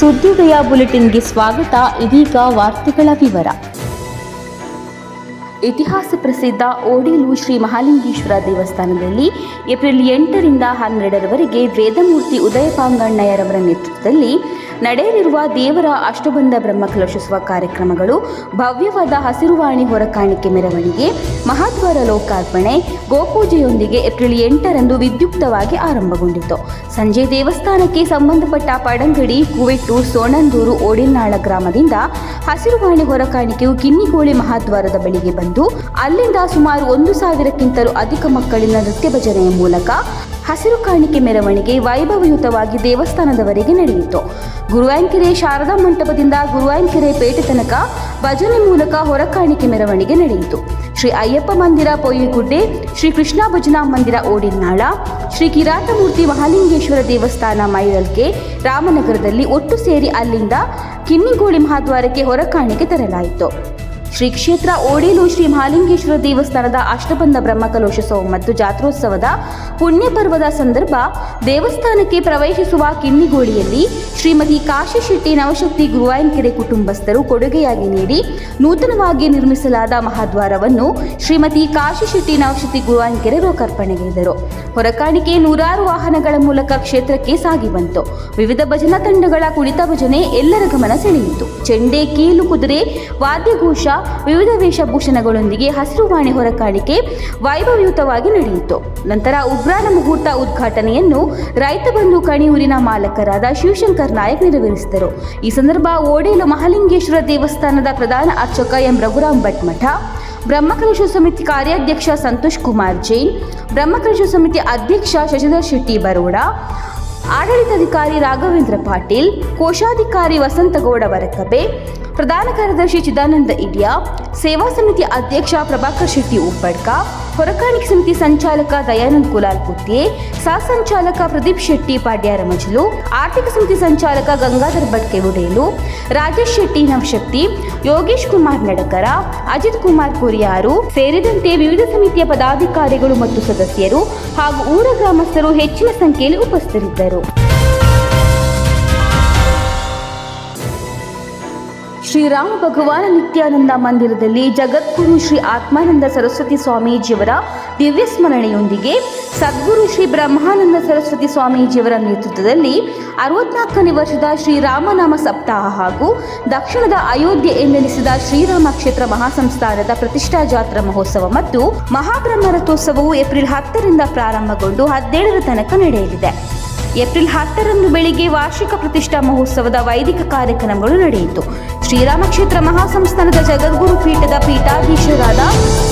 ಸುದ್ದಿದಯ ಬುಲೆಟಿನ್ಗೆ ಸ್ವಾಗತ. ಇದೀಗ ವಾರ್ತೆಗಳ ವಿವರ. ಇತಿಹಾಸ ಪ್ರಸಿದ್ಧ ಓಡಿಲು ಶ್ರೀ ಮಹಾಲಿಂಗೇಶ್ವರ ದೇವಸ್ಥಾನದಲ್ಲಿ ಏಪ್ರಿಲ್ ಎಂಟರಿಂದ ಹನ್ನೆರಡರವರೆಗೆ ವೇದಮೂರ್ತಿ ಉದಯ ಪಾಂಗಣ್ಣಯ್ಯರವರ ನೇತೃತ್ವದಲ್ಲಿ ನಡೆಯಲಿರುವ ದೇವರ ಅಷ್ಟಬಂಧ ಬ್ರಹ್ಮಕಲಶೋತ್ಸವ ಕಾರ್ಯಕ್ರಮಗಳು, ಭವ್ಯವಾದ ಹಸಿರುವಾಣಿ ಹೊರಕಾಣಿಕೆ ಮೆರವಣಿಗೆ, ಮಹಾದ್ವಾರ ಲೋಕಾರ್ಪಣೆ, ಗೋಪೂಜೆಯೊಂದಿಗೆ ಏಪ್ರಿಲ್ ಎಂಟರಂದು ವಿದ್ಯುಕ್ತವಾಗಿ ಆರಂಭಗೊಂಡಿತು. ಸಂಜೆ ದೇವಸ್ಥಾನಕ್ಕೆ ಸಂಬಂಧಪಟ್ಟ ಪಡಂಗಡಿ, ಕುವೆಟ್ಟು, ಸೋಣಂದೂರು, ಓಡಿನಾಳ ಗ್ರಾಮದಿಂದ ಹಸಿರುವಾಣಿ ಹೊರಕಾಣಿಕೆಯು ಕಿನ್ನಿಗೋಳಿ ಮಹಾದ್ವಾರದ ಬಳಿಗೆ ಬಂದು, ಅಲ್ಲಿಂದ ಸುಮಾರು ಒಂದು ಸಾವಿರಕ್ಕಿಂತಲೂ ಅಧಿಕ ಮಕ್ಕಳಿನ ನೃತ್ಯ ಭಜನೆಯ ಮೂಲಕ ಹಸಿರು ಕಾಣಿಕೆ ಮೆರವಣಿಗೆ ವೈಭವಯುತವಾಗಿ ದೇವಸ್ಥಾನದವರೆಗೆ ನಡೆಯಿತು. ಗುರುವಾಂಕೆರೆ ಶಾರದಾ ಮಂಟಪದಿಂದ ಗುರುವಾಂಕೆರೆ ಪೇಟೆ ತನಕ ಭಜನೆ ಮೂಲಕ ಹೊರಕಾಣಿಕೆ ಮೆರವಣಿಗೆ ನಡೆಯಿತು. ಶ್ರೀ ಅಯ್ಯಪ್ಪ ಮಂದಿರ ಪೊಯ್ಯಗುಡ್ಡೆ, ಶ್ರೀ ಕೃಷ್ಣ ಭಜನಾ ಮಂದಿರ ಓಡಿನ್ನಾಳ ಶ್ರೀ ಕಿರಾತಮೂರ್ತಿ ಮಹಾಲಿಂಗೇಶ್ವರ ದೇವಸ್ಥಾನ ಮೈರಲ್ಕೆ, ರಾಮನಗರದಲ್ಲಿ ಒಟ್ಟು ಸೇರಿ ಅಲ್ಲಿಂದ ಕಿನ್ನಿಗೋಳಿ ಮಹಾದ್ವಾರಕ್ಕೆ ಹೊರಕಾಣಿಕೆ ತರಲಾಯಿತು. ಶ್ರೀ ಕ್ಷೇತ್ರ ಓಡೇಲು ಶ್ರೀ ಮಹಾಲಿಂಗೇಶ್ವರ ದೇವಸ್ಥಾನದ ಅಷ್ಟಬಂಧ ಬ್ರಹ್ಮಕಲೋಶೋತ್ಸವ ಮತ್ತು ಜಾತ್ರೋತ್ಸವದ ಪುಣ್ಯ ಪರ್ವದ ಸಂದರ್ಭ ದೇವಸ್ಥಾನಕ್ಕೆ ಪ್ರವೇಶಿಸುವ ಕಿನ್ನಿಗೋಳಿಯಲ್ಲಿ ಶ್ರೀಮತಿ ಕಾಶಿ ಶೆಟ್ಟಿ ನವಶಕ್ತಿ ಗುರುವಾಯನಕೆರೆ ಕುಟುಂಬಸ್ಥರು ಕೊಡುಗೆಯಾಗಿ ನೀಡಿ ನೂತನವಾಗಿ ನಿರ್ಮಿಸಲಾದ ಮಹಾದ್ವಾರವನ್ನು ಶ್ರೀಮತಿ ಕಾಶಿ ಶೆಟ್ಟಿ ನವಶಕ್ತಿ ಗುರುವಾಯನಕೆರೆ ಲೋಕಾರ್ಪಣೆಗೈದರು ಹೊರಕಾಣಿಕೆ ನೂರಾರು ವಾಹನಗಳ ಮೂಲಕ ಕ್ಷೇತ್ರಕ್ಕೆ ಸಾಗಿ ಬಂತು. ವಿವಿಧ ಭಜನಾ ತಂಡಗಳ ಕುಣಿತ ಭಜನೆ ಎಲ್ಲರ ಗಮನ ಸೆಳೆಯಿತು. ಚೆಂಡೆ, ಕೀಲು, ಕುದುರೆ, ವಾದ್ಯಘೋಷ ವಿವಿಧ ವೇಷಭೂಷಣಗಳೊಂದಿಗೆ ಹಸಿರುವಾಣಿ ಹೊರಕಾಣಿಕೆ ವೈಭವಯುತವಾಗಿ ನಡೆಯಿತು. ನಂತರ ಉಗ್ರಾಣ ಮುಹೂರ್ತ ಉದ್ಘಾಟನೆಯನ್ನು ರೈತ ಬಂಧು ಕಣಿಯೂರಿನ ಮಾಲಕರಾದ ಶಿವಶಂಕರ್ ನಾಯಕ್ ನೆರವೇರಿಸಿದರು. ಈ ಸಂದರ್ಭ ಓಡೇಲು ಮಹಾಲಿಂಗೇಶ್ವರ ದೇವಸ್ಥಾನದ ಪ್ರಧಾನ ಅರ್ಚಕ ಎಂ ರಘುರಾಮ್ ಭಟ್ಮಠ, ಬ್ರಹ್ಮಕಲಶ ಸಮಿತಿ ಕಾರ್ಯಾಧ್ಯಕ್ಷ ಸಂತೋಷ್ ಕುಮಾರ್ ಜೈನ್, ಬ್ರಹ್ಮಕಲಶ ಸಮಿತಿ ಅಧ್ಯಕ್ಷ ಶಶಿಧರ್ ಶೆಟ್ಟಿ ಬರೋಡ, ಆಡಳಿತಾಧಿಕಾರಿ ರಾಘವೇಂದ್ರ ಪಾಟೀಲ್, ಕೋಶಾಧಿಕಾರಿ ವಸಂತಗೌಡ ವರಕಬೆ ಪ್ರಧಾನ ಕಾರ್ಯದರ್ಶಿ ಚಿದಾನಂದ ಇಡಿಯಾ, ಸೇವಾ ಸಮಿತಿ ಅಧ್ಯಕ್ಷ ಪ್ರಭಾಕರ್ ಶೆಟ್ಟಿ ಉಬ್ಬಡ್ಕ, ಹೊರಕಾಣಿಕೆ ಸಮಿತಿ ಸಂಚಾಲಕ ದಯಾನಂದ್ ಕುಲಾಲ್ ಕುತ್ತಿಯೆ ಸಹ ಸಂಚಾಲಕ ಪ್ರದೀಪ್ ಶೆಟ್ಟಿ ಪಾಡ್ಯಾರ ಮಜಲು ಆರ್ಥಿಕ ಸಮಿತಿ ಸಂಚಾಲಕ ಗಂಗಾಧರ್ ಭಟ್ಕೆ ಉಡೇಲು ರಾಜೇಶ್ ಶೆಟ್ಟಿ ನವಶಕ್ತಿ, ಯೋಗೇಶ್ ಕುಮಾರ್ ನಡಕರ, ಅಜಿತ್ ಕುಮಾರ್ ಕುರಿಯಾರು ಸೇರಿದಂತೆ ವಿವಿಧ ಸಮಿತಿಯ ಪದಾಧಿಕಾರಿಗಳು ಮತ್ತು ಸದಸ್ಯರು ಹಾಗೂ ಊರ ಗ್ರಾಮಸ್ಥರು ಹೆಚ್ಚಿನ ಸಂಖ್ಯೆಯಲ್ಲಿ ಉಪಸ್ಥಿತರಿದ್ದರು. ಶ್ರೀರಾಮ ಭಗವಾನ ನಿತ್ಯಾನಂದ ಮಂದಿರದಲ್ಲಿ ಜಗದ್ಗುರು ಶ್ರೀ ಆತ್ಮಾನಂದ ಸರಸ್ವತಿ ಸ್ವಾಮೀಜಿಯವರ ದಿವ್ಯ ಸ್ಮರಣೆಯೊಂದಿಗೆ ಸದ್ಗುರು ಶ್ರೀ ಬ್ರಹ್ಮಾನಂದ ಸರಸ್ವತಿ ಸ್ವಾಮೀಜಿಯವರ ನೇತೃತ್ವದಲ್ಲಿ ಅರವತ್ನಾಲ್ಕನೇ ವರ್ಷದ ಶ್ರೀರಾಮನಾಮ ಸಪ್ತಾಹ ಹಾಗೂ ದಕ್ಷಿಣದ ಅಯೋಧ್ಯೆ ಎಂದೆನಿಸಿದ ಶ್ರೀರಾಮ ಕ್ಷೇತ್ರ ಮಹಾಸಂಸ್ಥಾನದ ಪ್ರತಿಷ್ಠಾ ಜಾತ್ರಾ ಮಹೋತ್ಸವ ಮತ್ತು ಮಹಾಬ್ರಹ್ಮ ರಥೋತ್ಸವವು ಏಪ್ರಿಲ್ ಹತ್ತರಿಂದ ಪ್ರಾರಂಭಗೊಂಡು ಹದಿನೇಳರ ತನಕ ನಡೆಯಲಿದೆ. ಏಪ್ರಿಲ್ ಹತ್ತರಂದು ಬೆಳಿಗ್ಗೆ ವಾರ್ಷಿಕ ಪ್ರತಿಷ್ಠಾ ಮಹೋತ್ಸವದ ವೈದಿಕ ಕಾರ್ಯಕ್ರಮಗಳು ನಡೆಯಿತು. ಶ್ರೀರಾಮಕ್ಷೇತ್ರ ಮಹಾಸಂಸ್ಥಾನದ ಜಗದ್ಗುರು ಪೀಠದ ಪೀಠಾಧೀಶರಾದ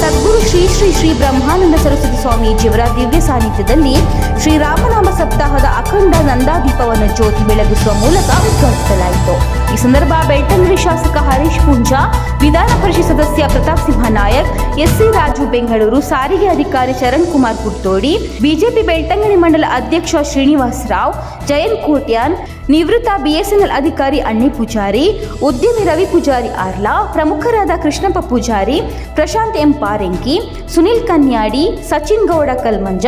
ಸದ್ಗುರು ಶ್ರೀ ಶ್ರೀ ಶ್ರೀ ಬ್ರಹ್ಮಾನಂದ ಸರಸ್ವತಿ ಸ್ವಾಮೀಜಿಯವರ ದಿವ್ಯ ಸಾನ್ನಿಧ್ಯದಲ್ಲಿ ಶ್ರೀರಾಮನಾಮ ಸಪ್ತಾಹದ ಅಖಂಡ ನಂದಾದೀಪವನ್ನು ಜ್ಯೋತಿ ಬೆಳಗಿಸುವ ಮೂಲಕ ಉದ್ಘಾಟಿಸಲಾಯಿತು. ಈ ಸಂದರ್ಭ ಬೆಳ್ತಂಗಡಿ ಶಾಸಕ ಹರೀಶ್ ಪೂಂಜಾ, ವಿಧಾನ ಪರಿಷತ್ ಸದಸ್ಯ ಪ್ರತಾಪ್ ಸಿಂಹ ನಾಯಕ್, ಎಸ್ಸಿ ರಾಜು ಬೆಂಗಳೂರು, ಸಾರಿಗೆ ಅಧಿಕಾರಿ ಚರಣ್ ಕುಮಾರ್ ಕುರ್ತೋಡಿ ಬಿಜೆಪಿ ಬೆಳ್ತಂಗಡಿ ಮಂಡಲ ಅಧ್ಯಕ್ಷ ಶ್ರೀನಿವಾಸ್ ರಾವ್, ಜಯಂತ್ ಕೋಟ್ಯಾನ್, ನಿವೃತ್ತ ಬಿಎಸ್ಎನ್ಎಲ್ ಅಧಿಕಾರಿ ಅಣ್ಣಿ ಪೂಜಾರಿ, ಉದ್ಯಮಿ ರವಿ ಪೂಜಾರಿ ಆರ್ಲಾ, ಪ್ರಮುಖರಾದ ಕೃಷ್ಣಪ್ಪ ಪೂಜಾರಿ, ಪ್ರಶಾಂತ್ ಎಂ ಪಾರೆಂಕಿ, ಸುನಿಲ್ ಕನ್ಯಾಡಿ, ಸಚಿನ್ ಗೌಡ ಕಲ್ಮಂಜ,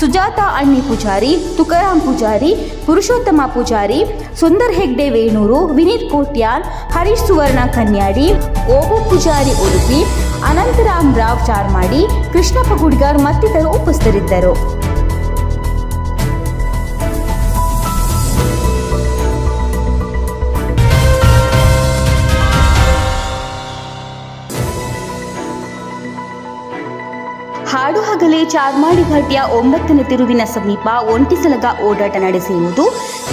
ಸುಜಾತ ಅಣ್ಣಿ ಪೂಜಾರಿ, ತುಕಾರಾಮ್ ಪೂಜಾರಿ, ಪುರುಷೋತ್ತಮ ಪೂಜಾರಿ, ಸುಂದರ್ ಹೆಗ್ಡೆ ವೇಣೂರು, ವಿನೀತ್ ಕೋಟ್ಯಾನ್, ಹರೀಶ್ ಸುವರ್ಣ ಕನ್ಯಾಡಿ, ಓಬೋ ಪೂಜಾರಿ ಉಡುಪಿ, ಅನಂತರಾಮ್ ರಾವ್ ಚಾರ್ಮಾಡಿ, ಕೃಷ್ಣಪ್ಪ ಗುಡ್ಗಾರ್ ಮತ್ತಿತರರು ಉಪಸ್ಥಿತರಿದ್ದರು. ಹಗಲೇ ಚಾರ್ಮಾಡಿ ಘಾಟಿಯ ಒಂಬತ್ತನೇ ತಿರುವಿನ ಸಮೀಪ ಒಂಟಿಸಲಗ ಓಡಾಟ ನಡೆಸಿರುವುದು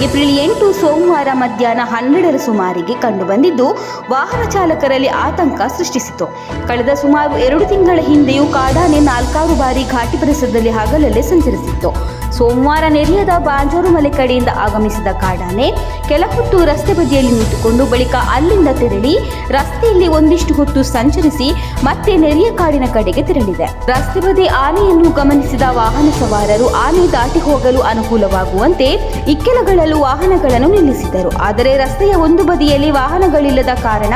ಏಪ್ರಿಲ್ ಎಂಟು ಸೋಮವಾರ ಮಧ್ಯಾಹ್ನ ಹನ್ನೆರಡರ ಸುಮಾರಿಗೆ ಕಂಡುಬಂದಿದ್ದು ವಾಹನ ಚಾಲಕರಲ್ಲಿ ಆತಂಕ ಸೃಷ್ಟಿಸಿತು. ಕಳೆದ ಸುಮಾರು ಎರಡು ತಿಂಗಳ ಹಿಂದೆಯೂ ಕಾಡಾನೆ ನಾಲ್ಕಾರು ಬಾರಿ ಘಾಟಿ ಪರಿಸರದಲ್ಲಿ ಹಗಲಲ್ಲೇ ಸಂಚರಿಸಿತ್ತು. ಸೋಮವಾರ ನೆರೆಯದ ಬಾಂಜೂರು ಮಲೆ ಕಡೆಯಿಂದ ಆಗಮಿಸಿದ ಕಾಡಾನೆ ಕೆಲ ಹೊತ್ತು ರಸ್ತೆ ಬದಿಯಲ್ಲಿ ನಿಂತುಕೊಂಡು ಬಳಿಕ ಅಲ್ಲಿಂದ ತೆರಳಿ ರಸ್ತೆಯಲ್ಲಿ ಒಂದಿಷ್ಟು ಹೊತ್ತು ಸಂಚರಿಸಿ ಮತ್ತೆ ನೆರೆಯ ಕಾಡಿನ ಕಡೆಗೆ ತೆರಳಿದೆ. ರಸ್ತೆ ಬದಿ ಆನೆಯನ್ನು ಗಮನಿಸಿದ ವಾಹನ ಸವಾರರು ಆನೆ ದಾಟಿ ಹೋಗಲು ಅನುಕೂಲವಾಗುವಂತೆ ಇಕ್ಕೆಲಗಳಲ್ಲೂ ವಾಹನಗಳನ್ನು ನಿಲ್ಲಿಸಿದರು ಆದರೆ ರಸ್ತೆಯ ಒಂದು ಬದಿಯಲ್ಲಿ ವಾಹನಗಳಿಲ್ಲದ ಕಾರಣ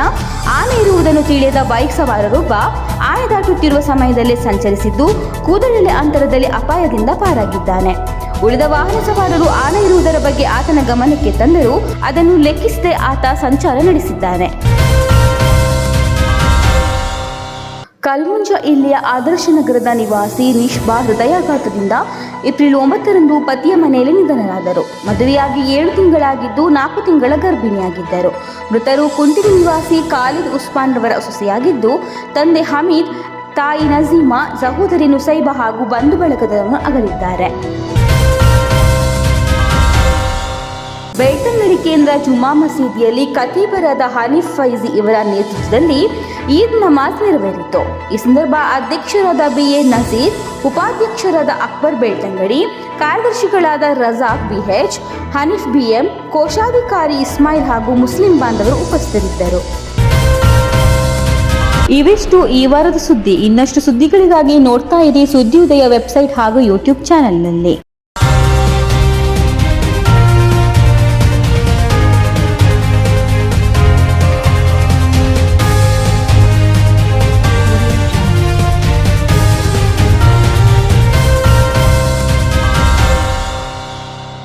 ಆನೆ ಇರುವುದನ್ನು ತಿಳಿಯದ ಬೈಕ್ ಸವಾರರೊಬ್ಬ ಆನೆ ದಾಟುತ್ತಿರುವ ಸಮಯದಲ್ಲಿ ಸಂಚರಿಸಿದ್ದು, ಕೂದಲಿನ ಅಂತರದಲ್ಲಿ ಅಪಾಯದಿಂದ ಪಾರಾಗಿದ್ದಾನೆ. ಉಳಿದ ವಾಹನ ಸವಾರರು ಆನೆ ಇರುವುದರ ಬಗ್ಗೆ ಆತನ ಗಮನಕ್ಕೆ ತಂದರೂ ಅದನ್ನು ಲೆಕ್ಕಿಸದೆ ಆತ ಸಂಚಾರ ನಡೆಸಿದ್ದಾನೆ. ಕಲ್ಮುಂಜ ಇಲ್ಲಿಯ ಆದರ್ಶ ನಗರದ ನಿವಾಸಿ ನಿಷ್ಬಾ ಹೃದಯಾಘಾತದಿಂದ ಏಪ್ರಿಲ್ ಒಂಬತ್ತರಂದು ಪತಿಯ ಮನೆಯಲ್ಲಿ ನಿಧನರಾದರು. ಮದುವೆಯಾಗಿ ಏಳು ತಿಂಗಳಾಗಿದ್ದು ನಾಲ್ಕು ತಿಂಗಳ ಗರ್ಭಿಣಿಯಾಗಿದ್ದರು. ಮೃತರು ಕುಂಟಿರಿ ನಿವಾಸಿ ಖಾಲಿದ್ ಉಸ್ಮಾನ್ ರವರ ಸೊಸೆಯಾಗಿದ್ದು, ತಂದೆ ಹಮೀದ್ ತಾಯಿ ನಜೀಮಾ ಸಹೋದರಿ ನುಸೈಬಾ ಹಾಗೂ ಬಂಧು ಬಳಗದವರನ್ನು ಅಗಲಿದ್ದಾರೆ. ಬೆಳ್ತಂಗಡಿ ಕೇಂದ್ರ ಜುಮಾ ಮಸೀದಿಯಲ್ಲಿ ಕತೀಬರಾದ ಹನೀಫ್ ಫೈಜಿ ಇವರ ನೇತೃತ್ವದಲ್ಲಿ ಈದ್ ನಮಾಜ್ ನೆರವೇರಿತು. ಈ ಸಂದರ್ಭ ಅಧ್ಯಕ್ಷರಾದ ಬಿ ಎ ನಜೀರ್, ಉಪಾಧ್ಯಕ್ಷರಾದ ಅಕ್ಬರ್ ಬೆಳ್ತಂಗಡಿ, ಕಾರ್ಯದರ್ಶಿಗಳಾದ ರಜಾಕ್ ಬಿಎಚ್, ಹನೀಫ್ ಬಿಎಂ, ಕೋಶಾಧಿಕಾರಿ ಇಸ್ಮಾಯಿಲ್ ಹಾಗೂ ಮುಸ್ಲಿಂ ಬಾಂಧವರು ಉಪಸ್ಥಿತರಿದ್ದರು. ಇವಿಷ್ಟು ಈ ವಾರದ ಸುದ್ದಿ. ಇನ್ನಷ್ಟು ಸುದ್ದಿಗಳಿಗಾಗಿ ನೋಡ್ತಾ ಇದೆ ಸುದ್ದಿ ಉದಯ ವೆಬ್ಸೈಟ್ ಹಾಗೂ ಯೂಟ್ಯೂಬ್ ಚಾನೆಲ್ನಲ್ಲಿ.